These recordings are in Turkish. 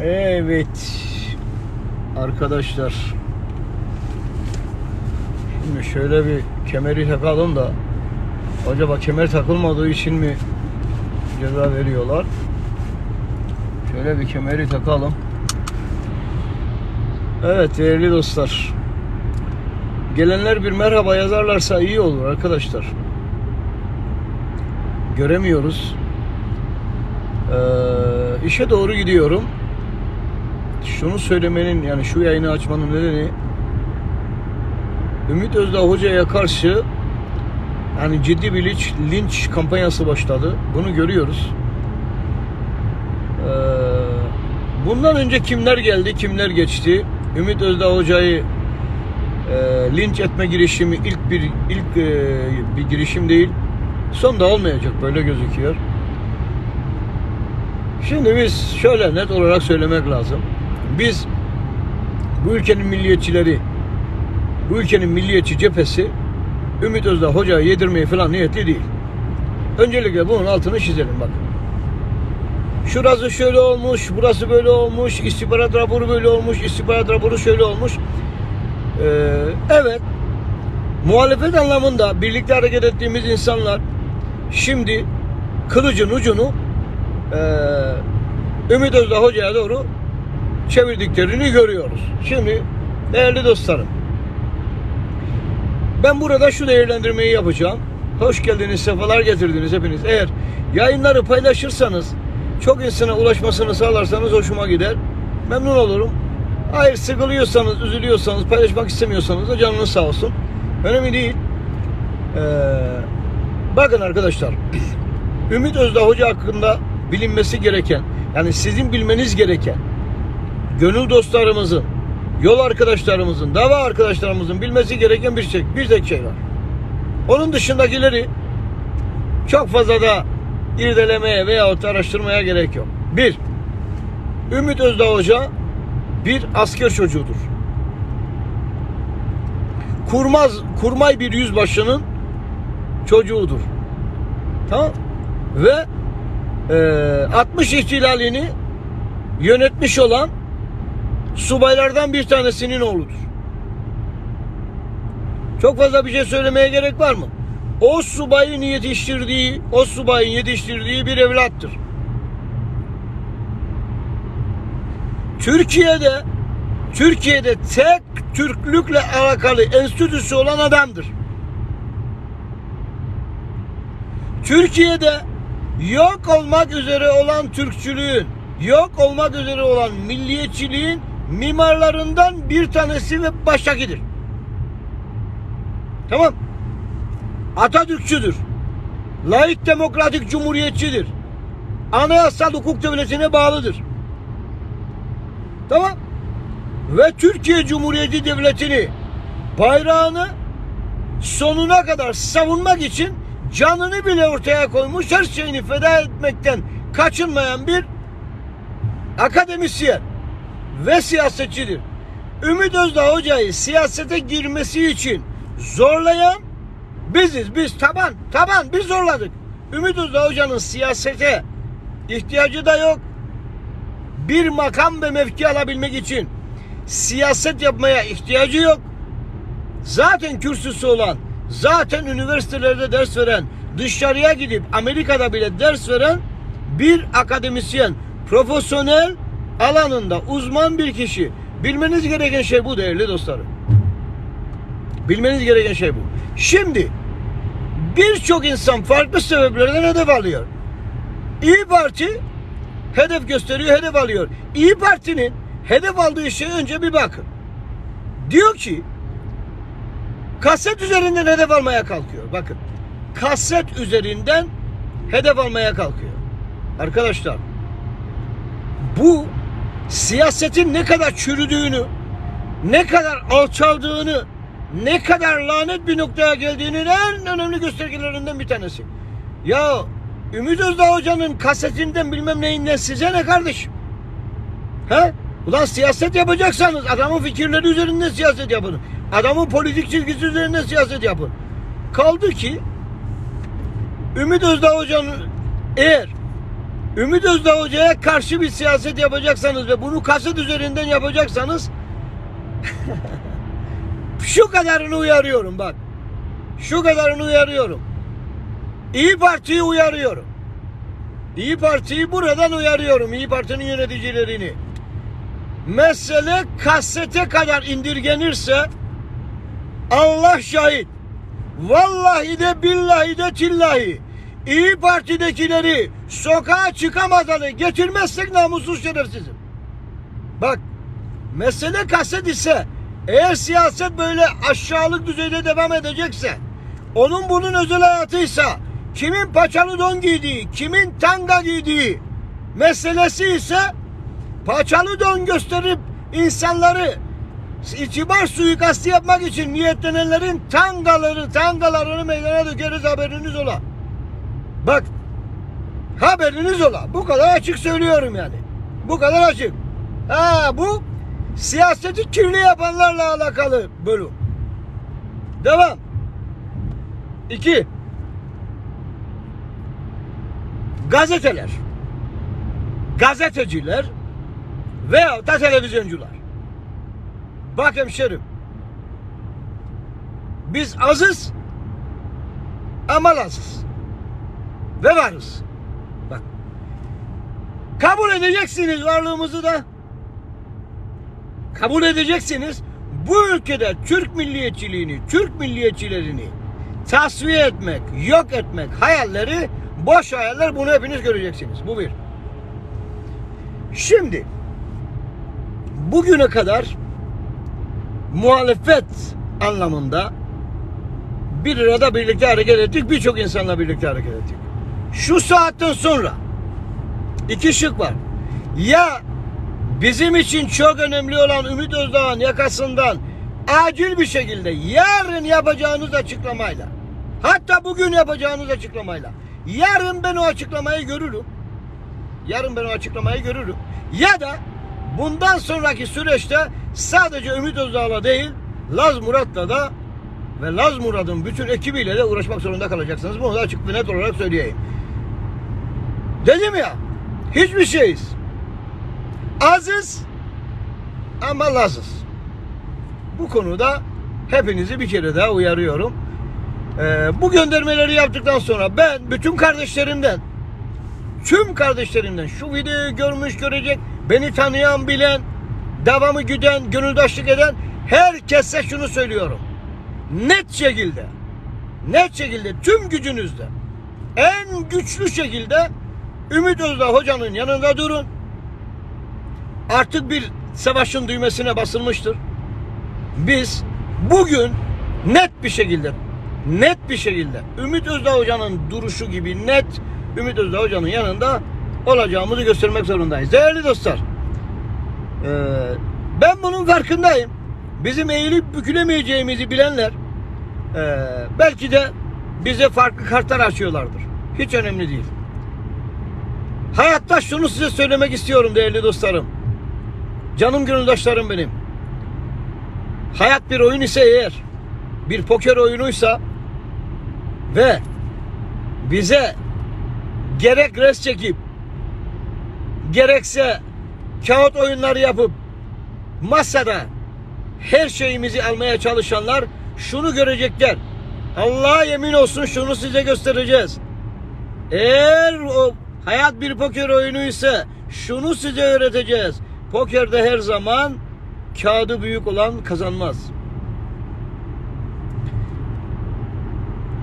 Evet. Arkadaşlar. Şimdi şöyle bir kemeri takalım da acaba kemer takılmadığı için mi ceza veriyorlar? Şöyle bir kemeri takalım. Evet değerli dostlar. Gelenler bir merhaba yazarlarsa iyi olur arkadaşlar. Göremiyoruz. Ee, işe doğru gidiyorum. Şunu söylemenin yani şu yayını açmanın nedeni Ümit Özdağ Hoca'ya karşı yani ciddi bir linç, linç kampanyası başladı. Bunu görüyoruz. Ee, bundan önce kimler geldi, kimler geçti? Ümit Özdağ Hoca'yı e, linç etme girişimi ilk bir ilk e, bir girişim değil. Son da olmayacak böyle gözüküyor. Şimdi biz şöyle net olarak söylemek lazım. Biz bu ülkenin milliyetçileri, bu ülkenin milliyetçi cephesi Ümit Özdağ Hoca'yı yedirmeye falan niyetli değil. Öncelikle bunun altını çizelim bakın. Şurası şöyle olmuş, burası böyle olmuş, istihbarat raporu böyle olmuş, istihbarat raporu şöyle olmuş. Ee, evet, muhalefet anlamında birlikte hareket ettiğimiz insanlar şimdi kılıcın ucunu ee, Ümit Özdağ Hoca'ya doğru çevirdiklerini görüyoruz. Şimdi değerli dostlarım ben burada şu değerlendirmeyi yapacağım. Hoş geldiniz, sefalar getirdiniz hepiniz. Eğer yayınları paylaşırsanız, çok insana ulaşmasını sağlarsanız hoşuma gider. Memnun olurum. Hayır sıkılıyorsanız, üzülüyorsanız, paylaşmak istemiyorsanız da canınız sağ olsun. Önemli değil. Ee, bakın arkadaşlar, Ümit Özdağ Hoca hakkında bilinmesi gereken, yani sizin bilmeniz gereken, gönül dostlarımızın, yol arkadaşlarımızın, dava arkadaşlarımızın bilmesi gereken bir tek, bir tek şey var. Onun dışındakileri çok fazla da irdelemeye veyahut araştırmaya gerek yok. Bir, Ümit Özdağ Hoca bir asker çocuğudur. Kurmaz, kurmay bir yüzbaşının çocuğudur. Tamam? Ve e, 60 ihtilalini yönetmiş olan subaylardan bir tanesinin oğludur. Çok fazla bir şey söylemeye gerek var mı? O subayın yetiştirdiği, o subayın yetiştirdiği bir evlattır. Türkiye'de Türkiye'de tek Türklükle alakalı enstitüsü olan adamdır. Türkiye'de yok olmak üzere olan Türkçülüğün, yok olmak üzere olan milliyetçiliğin mimarlarından bir tanesi ve baştakidir. Tamam. Atatürkçüdür. Laik demokratik cumhuriyetçidir. Anayasal hukuk devletine bağlıdır. Tamam. Ve Türkiye Cumhuriyeti Devleti'ni bayrağını sonuna kadar savunmak için canını bile ortaya koymuş her şeyini feda etmekten kaçınmayan bir akademisyen ve siyasetçidir. Ümit Özdağ Hoca'yı siyasete girmesi için zorlayan biziz. Biz taban, taban biz zorladık. Ümit Özdağ Hoca'nın siyasete ihtiyacı da yok. Bir makam ve mevki alabilmek için siyaset yapmaya ihtiyacı yok. Zaten kürsüsü olan, zaten üniversitelerde ders veren, dışarıya gidip Amerika'da bile ders veren bir akademisyen, profesyonel alanında uzman bir kişi. Bilmeniz gereken şey bu değerli dostlarım. Bilmeniz gereken şey bu. Şimdi birçok insan farklı sebeplerden hedef alıyor. İyi Parti hedef gösteriyor, hedef alıyor. İyi Parti'nin hedef aldığı şey önce bir bakın. Diyor ki kaset üzerinden hedef almaya kalkıyor. Bakın. Kaset üzerinden hedef almaya kalkıyor. Arkadaşlar bu siyasetin ne kadar çürüdüğünü, ne kadar alçaldığını, ne kadar lanet bir noktaya geldiğinin en önemli göstergelerinden bir tanesi. Ya Ümit Özdağ Hoca'nın kasetinden bilmem neyinden size ne kardeşim? He? Ulan siyaset yapacaksanız adamın fikirleri üzerinden siyaset yapın. Adamın politik çizgisi üzerinden siyaset yapın. Kaldı ki Ümit Özdağ Hoca'nın eğer Ümit Özdağ Hoca'ya karşı bir siyaset yapacaksanız ve bunu kasıt üzerinden yapacaksanız şu kadarını uyarıyorum bak. Şu kadarını uyarıyorum. İyi Parti'yi uyarıyorum. İyi Parti'yi buradan uyarıyorum. İyi Parti'nin yöneticilerini. Mesele kasete kadar indirgenirse Allah şahit. Vallahi de billahi de tillahi. İyi Parti'dekileri sokağa çıkamadanı getirmezsek namussuz şerefsizim. Bak mesele kaset ise eğer siyaset böyle aşağılık düzeyde devam edecekse onun bunun özel hayatıysa kimin paçalı don giydiği, kimin tanga giydiği meselesi ise paçalı don gösterip insanları itibar suikastı yapmak için niyetlenenlerin tangaları, tangalarını meydana dökeriz haberiniz ola. Bak haberiniz ola. Bu kadar açık söylüyorum yani. Bu kadar açık. Ha bu siyaseti kirli yapanlarla alakalı bölüm. Devam. İki. Gazeteler. Gazeteciler veya da televizyoncular. Bak hemşerim. Biz azız ama lazız. Ve varız. Bak. Kabul edeceksiniz varlığımızı da. Kabul edeceksiniz. Bu ülkede Türk milliyetçiliğini, Türk milliyetçilerini tasfiye etmek, yok etmek hayalleri boş hayaller. Bunu hepiniz göreceksiniz. Bu bir. Şimdi bugüne kadar muhalefet anlamında bir arada birlikte hareket ettik. Birçok insanla birlikte hareket ettik. Şu saatten sonra iki şık var. Ya bizim için çok önemli olan Ümit Özdağ'ın yakasından acil bir şekilde yarın yapacağınız açıklamayla hatta bugün yapacağınız açıklamayla yarın ben o açıklamayı görürüm. Yarın ben o açıklamayı görürüm. Ya da bundan sonraki süreçte sadece Ümit Özdağ'la değil Laz Murat'la da ve Laz Murat'ın bütün ekibiyle de uğraşmak zorunda kalacaksınız. Bunu da açık ve net olarak söyleyeyim. Dedim ya hiçbir şeyiz. Azız ama lazız. Bu konuda hepinizi bir kere daha uyarıyorum. Ee, bu göndermeleri yaptıktan sonra ben bütün kardeşlerimden tüm kardeşlerimden şu videoyu görmüş görecek beni tanıyan bilen devamı güden gönüldaşlık eden herkese şunu söylüyorum net şekilde net şekilde tüm gücünüzle en güçlü şekilde Ümit Özdağ hocanın yanında durun artık bir savaşın düğmesine basılmıştır biz bugün net bir şekilde net bir şekilde Ümit Özdağ hocanın duruşu gibi net Ümit Özdağ hocanın yanında olacağımızı göstermek zorundayız. Değerli dostlar, e, ben bunun farkındayım. Bizim eğilip bükülemeyeceğimizi bilenler e, belki de bize farklı kartlar açıyorlardır. Hiç önemli değil. Hayatta şunu size söylemek istiyorum değerli dostlarım. Canım gönüldaşlarım benim. Hayat bir oyun ise eğer bir poker oyunuysa ve bize gerek res çekip gerekse kağıt oyunları yapıp masada her şeyimizi almaya çalışanlar şunu görecekler. Allah'a yemin olsun şunu size göstereceğiz. Eğer o hayat bir poker oyunu ise şunu size öğreteceğiz. Pokerde her zaman kağıdı büyük olan kazanmaz.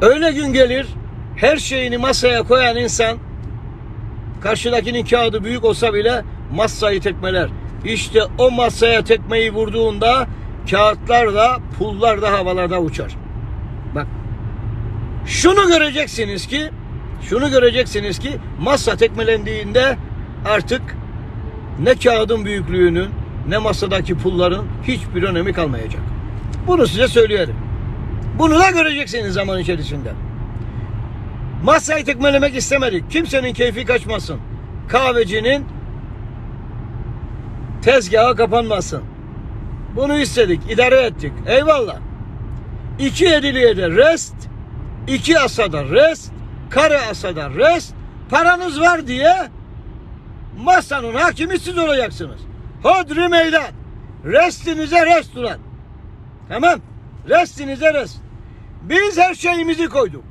Öyle gün gelir her şeyini masaya koyan insan karşıdakinin kağıdı büyük olsa bile masayı tekmeler. İşte o masaya tekmeyi vurduğunda kağıtlar da pullar da havalarda uçar. Bak şunu göreceksiniz ki şunu göreceksiniz ki masa tekmelendiğinde artık ne kağıdın büyüklüğünün ne masadaki pulların hiçbir önemi kalmayacak. Bunu size söyleyelim. Bunu da göreceksiniz zaman içerisinde. Masayı tekmelemek istemedik. Kimsenin keyfi kaçmasın. Kahvecinin tezgahı kapanmasın. Bunu istedik, idare ettik. Eyvallah. İki ediliye de rest, iki asada rest, kare asada rest. Paranız var diye masanın hakimi siz olacaksınız. Hodri meydan. Restinize rest ulan. Tamam. Restinize rest. Biz her şeyimizi koyduk.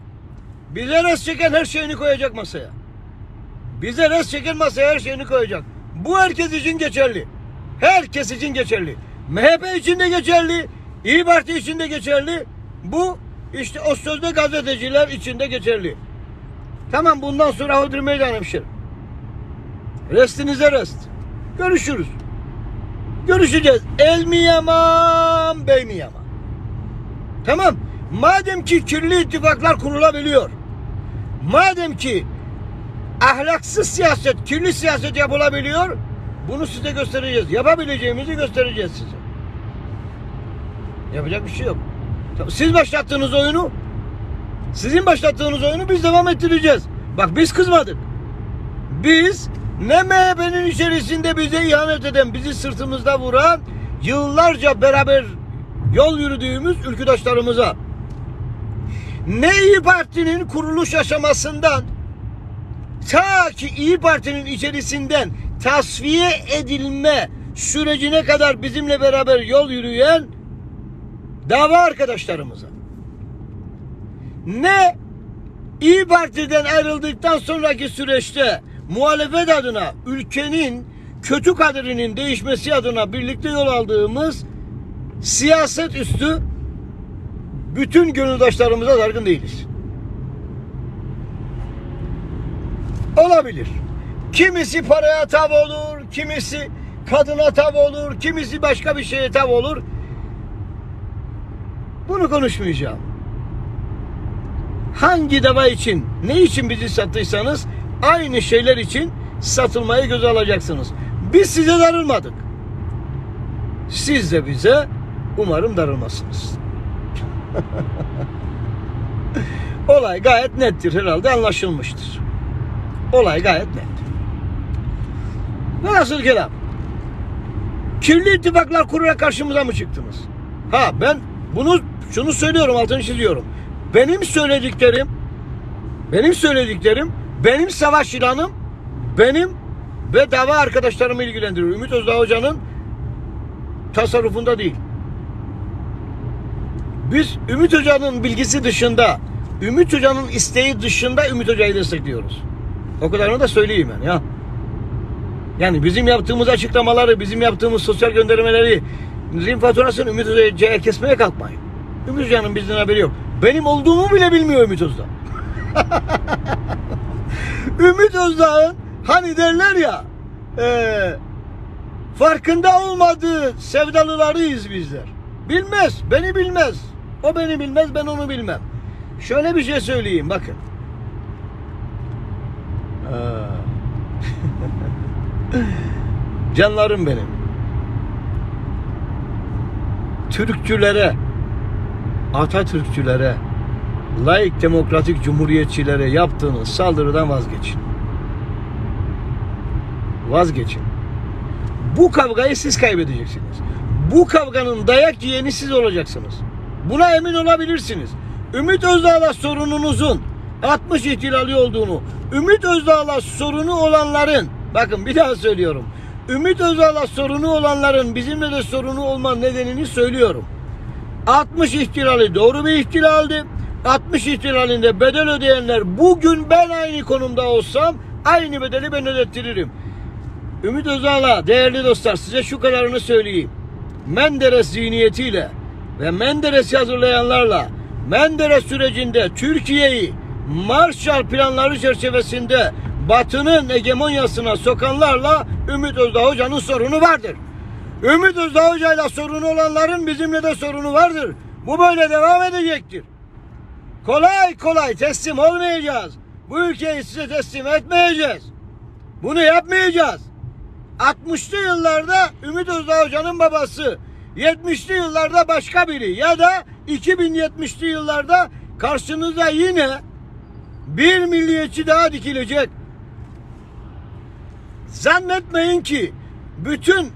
Bize rest çeken her şeyini koyacak masaya. Bize rest çeken masaya her şeyini koyacak. Bu herkes için geçerli. Herkes için geçerli. MHP için de geçerli. İyi Parti için de geçerli. Bu işte o sözde gazeteciler için de geçerli. Tamam bundan sonra Hodri hemşerim. Restinize rest. Görüşürüz. Görüşeceğiz. El mi yaman, bey mi yaman? Tamam. Madem ki kirli ittifaklar kurulabiliyor. Madem ki ahlaksız siyaset, kirli siyaset yapılabiliyor. Bunu size göstereceğiz. Yapabileceğimizi göstereceğiz size. Yapacak bir şey yok. Siz başlattığınız oyunu sizin başlattığınız oyunu biz devam ettireceğiz. Bak biz kızmadık. Biz ne MHP'nin içerisinde bize ihanet eden, bizi sırtımızda vuran, yıllarca beraber yol yürüdüğümüz ülküdaşlarımıza ne İyi Parti'nin kuruluş aşamasından ta ki İyi Parti'nin içerisinden tasfiye edilme sürecine kadar bizimle beraber yol yürüyen dava arkadaşlarımıza ne İyi Parti'den ayrıldıktan sonraki süreçte muhalefet adına ülkenin kötü kaderinin değişmesi adına birlikte yol aldığımız siyaset üstü bütün gönüldaşlarımıza dargın değiliz. Olabilir. Kimisi paraya tav olur, kimisi kadına tav olur, kimisi başka bir şeye tav olur. Bunu konuşmayacağım. Hangi dava için, ne için bizi sattıysanız aynı şeyler için satılmayı göze alacaksınız. Biz size darılmadık. Siz de bize umarım darılmazsınız. Olay gayet nettir herhalde anlaşılmıştır. Olay gayet net. Velhasıl kelam. Kirli ittifaklar kurarak karşımıza mı çıktınız? Ha ben bunu şunu söylüyorum altını çiziyorum. Benim söylediklerim benim söylediklerim benim savaş ilanım benim ve dava arkadaşlarımı ilgilendiriyor. Ümit Özdağ Hoca'nın tasarrufunda değil. Biz Ümit Hoca'nın bilgisi dışında, Ümit Hoca'nın isteği dışında Ümit Hoca'yı destekliyoruz. O kadarını da söyleyeyim ben ya. Yani bizim yaptığımız açıklamaları, bizim yaptığımız sosyal göndermeleri, rin faturasını Ümit Hoca'ya kesmeye kalkmayın. Ümit Hoca'nın bizden haberi yok. Benim olduğumu bile bilmiyor Ümit Özdağ. Ümit Özdağ'ın hani derler ya eee farkında olmadığı sevdalılarıyız bizler. Bilmez, beni bilmez. O beni bilmez, ben onu bilmem. Şöyle bir şey söyleyeyim bakın. Canlarım benim. Türkçülere, Atatürkçülere, laik demokratik cumhuriyetçilere yaptığınız saldırıdan vazgeçin. Vazgeçin. Bu kavgayı siz kaybedeceksiniz. Bu kavganın dayak yiyeni siz olacaksınız. Buna emin olabilirsiniz. Ümit Özdağ'la sorununuzun 60 ihtilali olduğunu, Ümit Özdağ'la sorunu olanların, bakın bir daha söylüyorum. Ümit Özdağ'la sorunu olanların bizimle de sorunu olma nedenini söylüyorum. 60 ihtilali doğru bir ihtilaldi. 60 ihtilalinde bedel ödeyenler bugün ben aynı konumda olsam aynı bedeli ben ödettiririm. Ümit Özdağ'la değerli dostlar size şu kadarını söyleyeyim. Menderes zihniyetiyle ve Menderes'i hazırlayanlarla Menderes sürecinde Türkiye'yi Marshall planları çerçevesinde Batı'nın hegemonyasına sokanlarla Ümit Özdağ Hoca'nın sorunu vardır. Ümit Özdağ Hoca'yla sorunu olanların bizimle de sorunu vardır. Bu böyle devam edecektir. Kolay kolay teslim olmayacağız. Bu ülkeyi size teslim etmeyeceğiz. Bunu yapmayacağız. 60'lı yıllarda Ümit Özdağ Hoca'nın babası, 70'li yıllarda başka biri ya da 2070'li yıllarda karşınıza yine bir milliyetçi daha dikilecek. Zannetmeyin ki bütün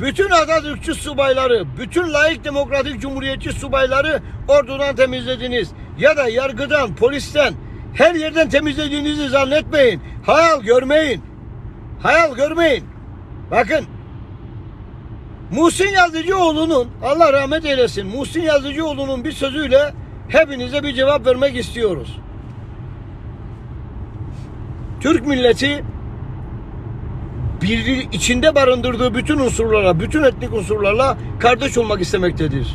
bütün Atatürkçü subayları, bütün layık demokratik cumhuriyetçi subayları ordudan temizlediniz. Ya da yargıdan, polisten, her yerden temizlediğinizi zannetmeyin. Hayal görmeyin. Hayal görmeyin. Bakın. Muhsin Yazıcıoğlu'nun Allah rahmet eylesin. Muhsin Yazıcıoğlu'nun bir sözüyle hepinize bir cevap vermek istiyoruz. Türk milleti bir içinde barındırdığı bütün unsurlara, bütün etnik unsurlarla kardeş olmak istemektedir.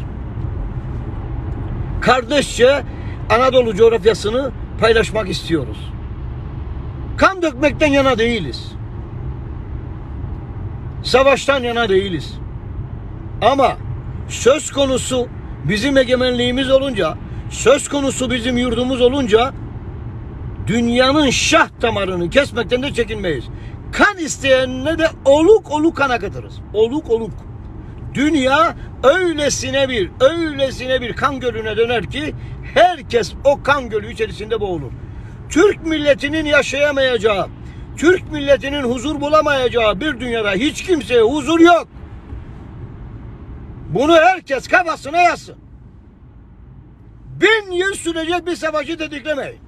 Kardeşçe Anadolu coğrafyasını paylaşmak istiyoruz. Kan dökmekten yana değiliz. Savaştan yana değiliz. Ama söz konusu bizim egemenliğimiz olunca, söz konusu bizim yurdumuz olunca dünyanın şah damarını kesmekten de çekinmeyiz. Kan isteyenine de oluk oluk kan akıtırız. Oluk oluk. Dünya öylesine bir, öylesine bir kan gölüne döner ki herkes o kan gölü içerisinde boğulur. Türk milletinin yaşayamayacağı, Türk milletinin huzur bulamayacağı bir dünyada hiç kimseye huzur yok. Bunu herkes kafasına yazsın. Bin yıl sürecek bir savaşı dediklemeyin.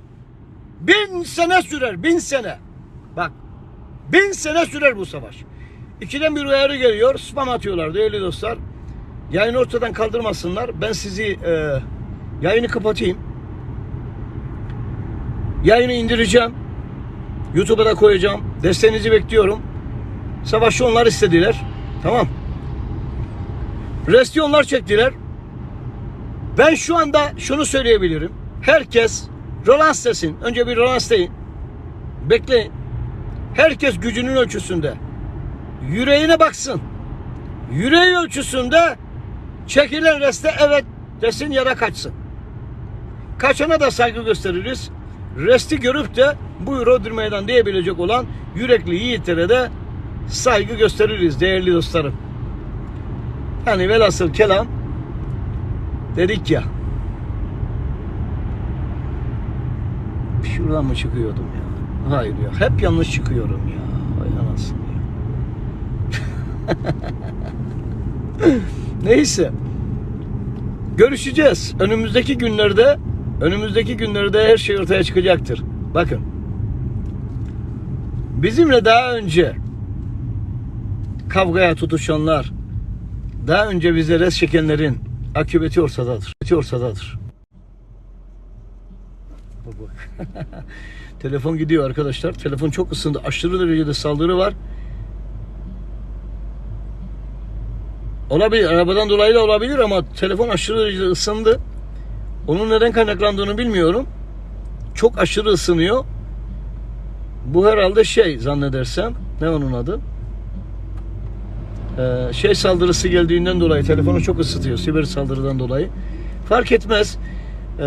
Bin sene sürer, bin sene. Bak, bin sene sürer bu savaş. İkiden bir uyarı geliyor, spam atıyorlar değerli dostlar. Yayını ortadan kaldırmasınlar. Ben sizi e, yayını kapatayım. Yayını indireceğim. YouTube'a da koyacağım. Desteğinizi bekliyorum. Savaşı onlar istediler. Tamam. Resti onlar çektiler. Ben şu anda şunu söyleyebilirim. Herkes Rolans desin. Önce bir Rolans deyin. Bekleyin. Herkes gücünün ölçüsünde. Yüreğine baksın. Yüreği ölçüsünde çekilen reste evet desin ya da kaçsın. Kaçana da saygı gösteririz. Resti görüp de buyur odur meydan diyebilecek olan yürekli yiğitlere de saygı gösteririz değerli dostlarım. Yani velhasıl kelam dedik ya şuradan mı çıkıyordum ya? Hayır ya. Hep yanlış çıkıyorum ya. Ay anasını ya. Neyse. Görüşeceğiz. Önümüzdeki günlerde önümüzdeki günlerde her şey ortaya çıkacaktır. Bakın. Bizimle daha önce kavgaya tutuşanlar, daha önce bize res çekenlerin akıbeti ortadadır. Akıbeti ortadadır. Bak. Telefon gidiyor arkadaşlar. Telefon çok ısındı. Aşırı derecede saldırı var. Olabilir. Arabadan dolayı da olabilir ama telefon aşırı derecede ısındı. Onun neden kaynaklandığını bilmiyorum. Çok aşırı ısınıyor. Bu herhalde şey zannedersem. Ne onun adı? Ee, şey saldırısı geldiğinden dolayı telefonu çok ısıtıyor. Siber saldırıdan dolayı. Fark etmez. Ee,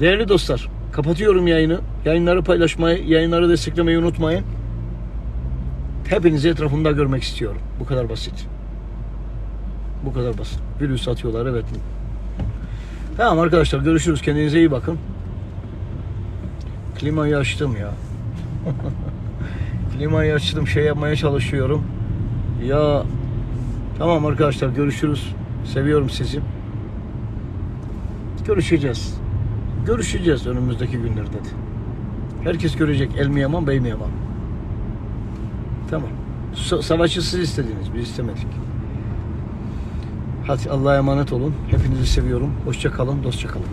değerli dostlar kapatıyorum yayını. Yayınları paylaşmayı, yayınları desteklemeyi unutmayın. Hepinizi etrafımda görmek istiyorum. Bu kadar basit. Bu kadar basit. Virüs atıyorlar evet. Tamam arkadaşlar görüşürüz. Kendinize iyi bakın. Klimayı açtım ya. Klimayı açtım. Şey yapmaya çalışıyorum. Ya tamam arkadaşlar görüşürüz. Seviyorum sizi. Görüşeceğiz. Görüşeceğiz önümüzdeki günlerde de. Herkes görecek. El mi yaman, bey mi yaman. Tamam. Sa- savaşı siz istediniz. Biz istemedik. Hadi Allah'a emanet olun. Hepinizi seviyorum. Hoşça kalın, dostça kalın.